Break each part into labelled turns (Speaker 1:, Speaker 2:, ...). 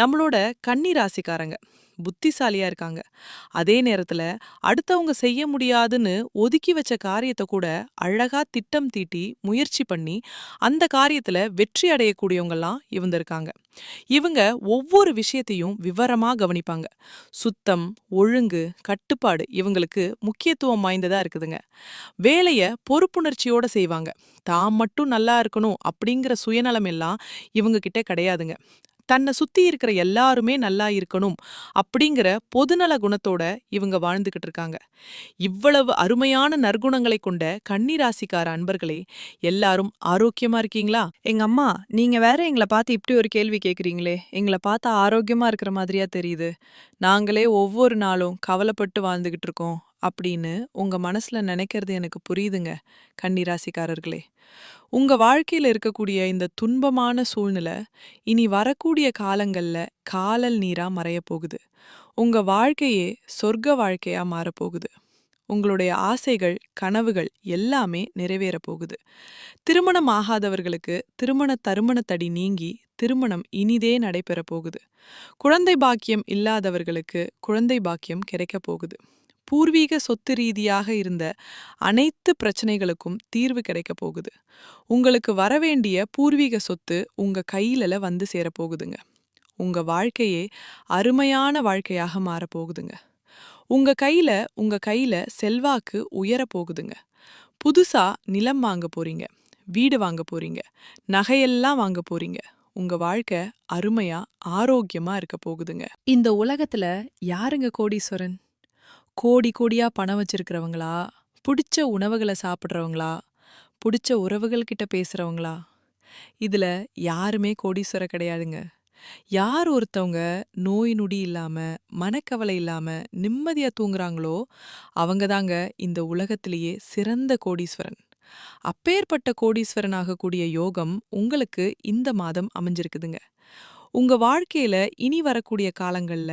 Speaker 1: நம்மளோட கன்னி ராசிக்காரங்க புத்திசாலியா இருக்காங்க. அதே நேரத்துல அடுத்தவங்க செய்ய முடியாதுன்னு ஒதுக்கி வச்ச காரியத்தை கூட அழகா திட்டம் தீட்டி முயற்சி பண்ணி அந்த காரியத்துல வெற்றி அடையக்கூடியவங்கலாம் இவங்க இருக்காங்க இவங்க ஒவ்வொரு விஷயத்தையும் விவரமா கவனிப்பாங்க. சுத்தம் ஒழுங்கு கட்டுப்பாடு இவங்களுக்கு முக்கியத்துவம் வாய்ந்ததா இருக்குதுங்க. வேலைய பொறுப்புணர்ச்சியோட செய்வாங்க. தாம் மட்டும் நல்லா இருக்கணும் அப்படிங்கிற சுயநலம் எல்லாம் இவங்க கிட்ட கிடையாதுங்க. தன்னை சுத்தி இருக்கிற எல்லாருமே நல்லா இருக்கணும் அப்படிங்கிற பொதுநல குணத்தோட இவங்க வாழ்ந்துகிட்டு இருக்காங்க. இவ்வளவு அருமையான நற்குணங்களை கொண்ட கன்னிராசிக்கார அன்பர்களே எல்லாரும் ஆரோக்கியமா இருக்கீங்களா?
Speaker 2: எங்க அம்மா நீங்க வேற எங்களை பார்த்து இப்படி ஒரு கேள்வி கேக்குறீங்களே. எங்களை பார்த்தா ஆரோக்கியமா இருக்கிற மாதிரியா தெரியுது. நாங்களே ஒவ்வொரு நாளும் கவலைப்பட்டு வாழ்ந்துகிட்டு இருக்கோம் அப்படின்னு உங்க மனசுல நினைக்கிறது எனக்கு புரியுதுங்க கன்னிராசிக்காரர்களே. உங்க வாழ்க்கையில இருக்கக்கூடிய இந்த துன்பமான சூழ்நிலை இனி வரக்கூடிய காலங்கள்ல காலல் நீரா மறைய போகுது உங்க வாழ்க்கையே சொர்க்க வாழ்க்கையா மாறப்போகுது. உங்களுடைய ஆசைகள் கனவுகள் எல்லாமே நிறைவேற போகுது. திருமணம் ஆகாதவர்களுக்கு திருமண தருமணத்தடி நீங்கி திருமணம் இனிதே நடைபெறப் போகுது. குழந்தை பாக்கியம் இல்லாதவர்களுக்கு குழந்தை பாக்கியம் கிடைக்கப் போகுது. பூர்வீக சொத்து ரீதியாக இருந்த அனைத்து பிரச்சனைகளுக்கும் தீர்வு கிடைக்க போகுது. உங்களுக்கு வரவேண்டிய பூர்வீக சொத்து உங்க கையில வந்து சேரப்போகுதுங்க. உங்க வாழ்க்கையே அருமையான வாழ்க்கையாக மாறப்போகுதுங்க உங்க கையில உங்க கையில செல்வாக்கு உயர போகுதுங்க. புதுசா நிலம் வாங்க போறீங்க. வீடு வாங்க போறீங்க. நகையெல்லாம் வாங்க போறீங்க. உங்க வாழ்க்கை அருமையா ஆரோக்கியமா இருக்க போகுதுங்க. இந்த உலகத்துல யாருங்க கோடீஸ்வரன்? கோடி கோடியா பணம் வச்சிருக்கிறவங்களா? பிடிச்ச உணவுகளை சாப்பிட்றவங்களா? பிடிச்ச உறவுகள் கிட்ட பேசுறவங்களா? இதுல யாருமே கோடீஸ்வரர் கிடையாதுங்க. யார் ஒருத்தவங்க நோய் நொடி இல்லாம மனக்கவலை இல்லாம நிம்மதியா தூங்குறாங்களோ அவங்க தாங்க இந்த உலகத்திலேயே சிறந்த கோடீஸ்வரன். அப்பேற்பட்ட கோடீஸ்வரன் ஆகக்கூடிய யோகம் உங்களுக்கு இந்த மாதம் அமைஞ்சிருக்குதுங்க. உங்க வாழ்க்கையில இனி வரக்கூடிய காலங்கள்ல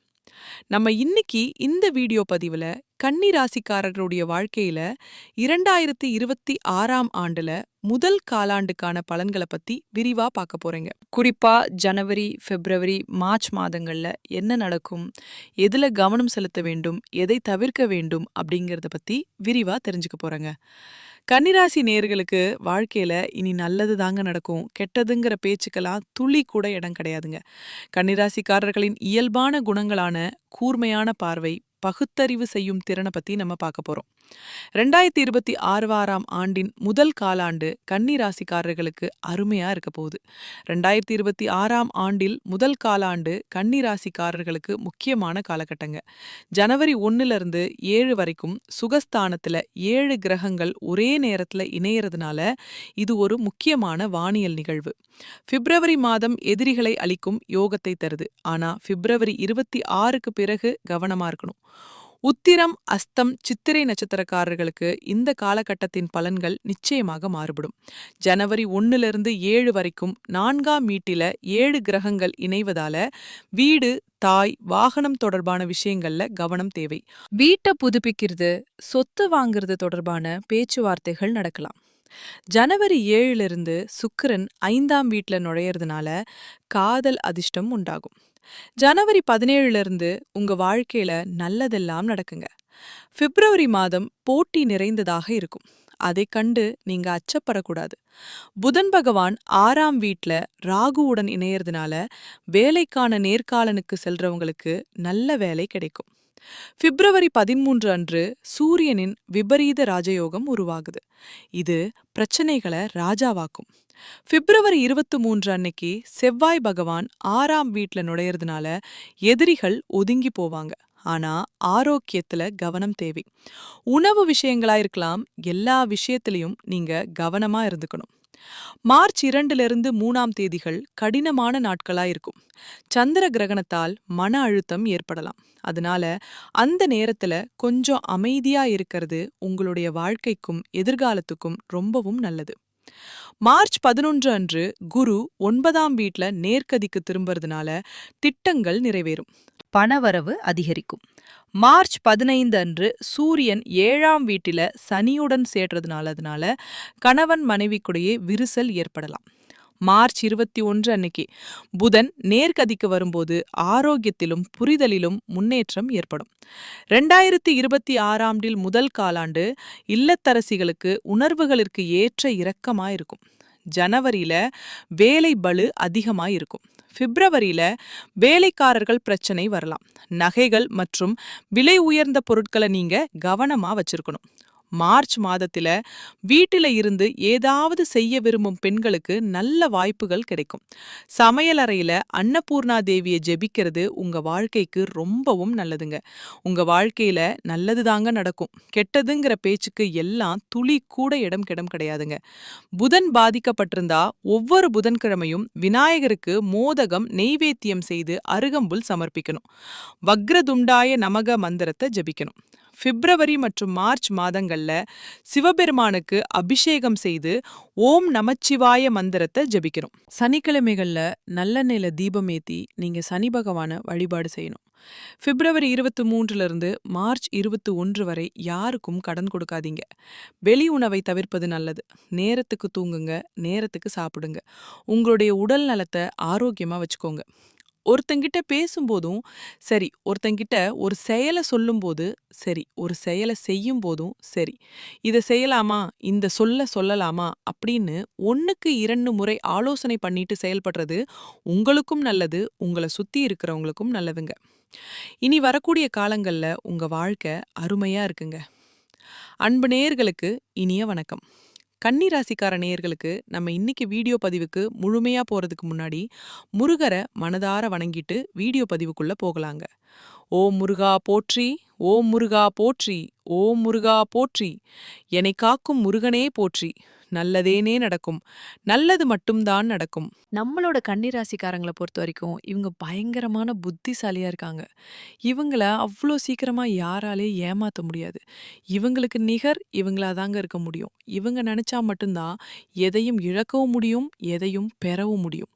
Speaker 2: நம்ம இன்னைக்கு இந்த வீடியோ பதிவுல கன்னி ராசிக்காரர்களுடைய வாழ்க்கையில இரண்டாயிரத்தி இருபத்தி ஆறாம் ஆண்டுல முதல் காலாண்டுக்கான பலன்களை பத்தி விரிவா பார்க்க போறீங்க. குறிப்பா ஜனவரி பிப்ரவரி மார்ச் மாதங்கள்ல என்ன நடக்கும் எதுல கவனம் செலுத்த வேண்டும் எதை தவிர்க்க வேண்டும் அப்படிங்கறத பத்தி விரிவா தெரிஞ்சுக்க போறேங்க. கன்னிராசி நேர்களுக்கு வாழ்க்கையில் இனி நல்லது தாங்க நடக்கும். கெட்டதுங்கிற பேச்சுக்கெல்லாம் துளி கூட இடம் கிடையாதுங்க. கன்னிராசிக்காரர்களின் இயல்பான குணங்களான கூர்மையான பார்வை பகுத்தறிவு செய்யும் திறனை பத்தி நம்ம பார்க்க போறோம். ரெண்டாயிரத்தி இருபத்தி ஆறாம் ஆண்டின் முதல் காலாண்டு கன்னி ராசிக்காரர்களுக்கு அருமையா இருக்க போகுது. ரெண்டாயிரத்தி இருபத்தி ஆறாம் ஆண்டில் முதல் காலாண்டு கன்னி ராசிக்காரர்களுக்கு முக்கியமான காலகட்டங்க. ஜனவரி ஒன்னுல இருந்து ஏழு வரைக்கும் சுகஸ்தானத்துல ஏழு கிரகங்கள் ஒரே நேரத்துல இணையறதுனால இது ஒரு முக்கியமான வானியல் நிகழ்வு. பிப்ரவரி மாதம் எதிரிகளை அளிக்கும் யோகத்தை தருது. ஆனா பிப்ரவரி இருபத்தி ஆறுக்கு பிறகு கவனமா இருக்கணும். உத்திரம் அஸ்தம் சித்திரை நட்சத்திரக்காரர்களுக்கு இந்த காலகட்டத்தின் பலன்கள் நிச்சயமாக மாறுபடும். ஜனவரி ஒன்னிலிருந்து ஏழு வரைக்கும் நான்காம் வீட்டில ஏழு கிரகங்கள் இணைவதால வீடு தாய் வாகனம் தொடர்பான விஷயங்கள்ல கவனம் தேவை. வீட்டை புதுப்பிக்கிறது சொத்து வாங்குறது தொடர்பான பேச்சுவார்த்தைகள் நடக்கலாம். ஜனவரி ஏழுல சுக்கிரன் ஐந்தாம் வீட்டில் நுழையறதுனால காதல் அதிர்ஷ்டம் உண்டாகும். ஜனவரி பதினேழுல இருந்து உங்க நல்லதெல்லாம் நடக்குங்க. பிப்ரவரி மாதம் போட்டி நிறைந்ததாக இருக்கும். அதை கண்டு நீங்க அச்சப்படக்கூடாது. புதன் பகவான் ஆறாம் வீட்ல ராகுவுடன் இணையறதுனால வேலைக்கான நேர்காலனுக்கு செல்றவங்களுக்கு நல்ல வேலை கிடைக்கும். பிப்ரவரி பதிமூன்று அன்று சூரியனின் விபரீத ராஜயோகம் உருவாகுது. இது பிரச்சனைகளை ராஜாவாக்கும். பிப்ரவரி இருபத்தி மூன்று அன்னைக்கு செவ்வாய் பகவான் ஆறாம் வீட்ல நுழையறதுனால எதிரிகள் ஒதுங்கி போவாங்க. ஆனா ஆரோக்கியத்துல கவனம் தேவை. உணவு விஷயங்களா இருக்கலாம் எல்லா விஷயத்திலையும் நீங்க கவனமா இருந்துக்கணும். மார்ச் இரண்டுல இருந்து மூணாம் தேதிகள் கடினமான நாட்களா இருக்கும் சந்திர கிரகணத்தால் மன அழுத்தம் ஏற்படலாம். அதனால அந்த நேரத்துல கொஞ்சம் அமைதியா இருக்கிறது உங்களுடைய வாழ்க்கைக்கும் எதிர்காலத்துக்கும் ரொம்பவும் நல்லது. மார்ச் பதினொன்று அன்று குரு ஒன்பதாம் வீட்ல நேர்கதிக்கு திரும்புறதுனால திட்டங்கள் நிறைவேறும்.
Speaker 1: பணவரவு அதிகரிக்கும்.
Speaker 2: மார்ச் பதினைந்து அன்று சூரியன் ஏழாம் வீட்டில் சனியுடன் சேர்றதுனால அதனால கணவன் மனைவிக்குடையே விரிசல் ஏற்படலாம். மார்ச் இருபத்தி ஒன்று அன்னைக்கு புதன் நேர்கதிக்கு வரும்போது ஆரோக்கியத்திலும் புரிதலிலும் முன்னேற்றம் ஏற்படும். ரெண்டாயிரத்தி இருபத்தி ஆறாம்டில் முதல் காலாண்டு இல்லத்தரசிகளுக்கு உணர்வுகளிற்கு ஏற்ற இரக்கமாயிருக்கும். ஜனவரியில வேலை பளு அதிகமாயிருக்கும். பிப்ரவரியில வேலைக்காரர்கள் பிரச்சனை வரலாம். நகைகள் மற்றும் விலை உயர்ந்த பொருட்களை நீங்க கவனமா வச்சிருக்கணும். மார்ச் மாதத்துல வீட்டில இருந்து ஏதாவது செய்ய விரும்பும் பெண்களுக்கு நல்ல வாய்ப்புகள் கிடைக்கும். சமையலறையில அன்னபூர்ணா தேவியை ஜெபிக்கிறது உங்க வாழ்க்கைக்கு ரொம்பவும் நல்லதுங்க. உங்க வாழ்க்கையில நல்லது தாங்க நடக்கும். கெட்டதுங்கிற பேச்சுக்கு எல்லாம் துளி கூட இடம் கிடம் கிடையாதுங்க. புதன் பாதிக்கப்பட்டிருந்தா ஒவ்வொரு புதன்கிழமையும் விநாயகருக்கு மோதகம் நெய்வேத்தியம் செய்து அருகம்புல் சமர்ப்பிக்கணும். வக்ரதுண்டாய நமக மந்திரத்தை ஜெபிக்கணும். பிப்ரவரி மற்றும் மார்ச் மாதங்கள்ல சிவபெருமானுக்கு அபிஷேகம் செய்து ஓம் நமச்சிவாய மந்திரத்தை ஜெபிக்கணும் சனிக்கிழமைகள்ல நல்லெண்ணெயில தீபம் ஏத்தி நீங்க சனி பகவான வழிபாடு செய்யணும். பிப்ரவரி இருபத்தி மூன்றுல இருந்து மார்ச் இருபத்தி ஒன்று வரை யாருக்கும் கடன் கொடுக்காதீங்க. வெளி உணவை தவிர்ப்பது நல்லது. நேரத்துக்கு தூங்குங்க நேரத்துக்கு சாப்பிடுங்க. உங்களுடைய உடல் நலத்தை ஆரோக்கியமா வச்சுக்கோங்க. ஒருத்தங்கிட்ட பேசும்போதும் சரி ஒருத்தங்கிட்ட ஒரு செயலை சொல்லும்போது சரி ஒரு செயலை செய்யும் போதும் சரி இதை செய்யலாமா இந்த சொல்ல சொல்லலாமா அப்படின்னு ஒன்றுக்கு இரண்டு முறை ஆலோசனை பண்ணிட்டு செயல்படுறது உங்களுக்கும் நல்லது உங்களை சுத்தி இருக்கிறவங்களுக்கும் நல்லதுங்க. இனி வரக்கூடிய காலங்கள்ல உங்க வாழ்க்கை அருமையா இருக்குங்க. அன்பு நேயர்களுக்கு இனிய வணக்கம். கன்னிராசிக்கார நேயர்களுக்கு நம்ம இன்னைக்கு வீடியோ பதிவுக்கு முழுமையா போறதுக்கு முன்னாடி முருகரை மனதார வணங்கிட்டு வீடியோ பதிவுக்குள்ள போகலாங்க. ஓ முருகா போற்றி ஓ முருகா போற்றி ஓ முருகா போற்றி என்னை காக்கும் முருகனே போற்றி நல்லதேனே நடக்கும். நல்லது மட்டும்தான் நடக்கும். நம்மளோட கன்னிராசிக்காரங்களை பொறுத்த வரைக்கும் இவங்க பயங்கரமான புத்திசாலியா இருக்காங்க. இவங்கள அவ்வளோ சீக்கிரமா யாராலே ஏமாத்த முடியாது. இவங்களுக்கு நிகர் இவங்களா தாங்க இருக்க முடியும். இவங்க நினைச்சா மட்டும்தான் எதையும் இழக்கவும் முடியும் எதையும் பெறவும் முடியும்.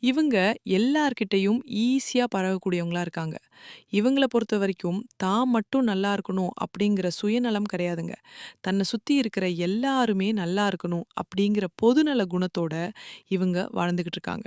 Speaker 2: இவங்க எல்லார்கிட்டையும் ஈஸியா பரவக்கூடியவங்களா இருக்காங்க. இவங்கள பொறுத்த வரைக்கும் தான் மட்டும் நல்லா இருக்கணும் அப்படிங்கிற சுயநலம் கிடையாதுங்க. தன்னை சுத்தி இருக்கிற எல்லாருமே நல்லா இருக்கணும் அப்படிங்கிற பொதுநல குணத்தோட இவங்க வாழ்ந்துக்கிட்டு இருக்காங்க.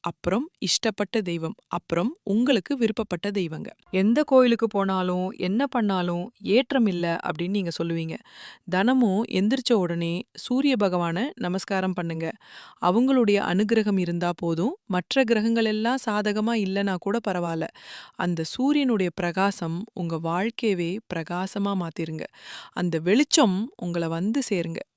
Speaker 2: அப்புறம் இஷ்டப்பட்ட தெய்வம் அப்புறம் உங்களுக்கு விருப்பப்பட்ட தெய்வங்க. எந்த கோயிலுக்கு போனாலும் என்ன பண்ணாலும் ஏற்றம் இல்லை அப்படின்னு நீங்க சொல்லுவீங்க. தினமும் எந்திரிச்ச உடனே சூரிய பகவானை நமஸ்காரம் பண்ணுங்க. அவங்களுடைய அனுகிரகம் இருந்தா போதும். மற்ற கிரகங்கள் எல்லாம் சாதகமா இல்லைனா கூட பரவாயில்ல. அந்த சூரியனுடைய பிரகாசம் உங்க வாழ்க்கையவே பிரகாசமா மாத்திருங்க. அந்த வெளிச்சம் உங்களை வந்து சேருங்க.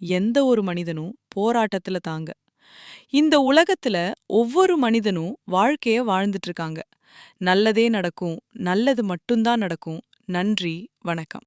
Speaker 2: எந்த ஒரு மனிதனும் போராட்டத்துல தாங்க. இந்த உலகத்துல ஒவ்வொரு மனிதனும் வாழ்க்கைய வாழ்ந்துட்டு இருக்காங்க நல்லதே நடக்கும் நல்லது மட்டும்தான் நடக்கும். நன்றி வணக்கம்.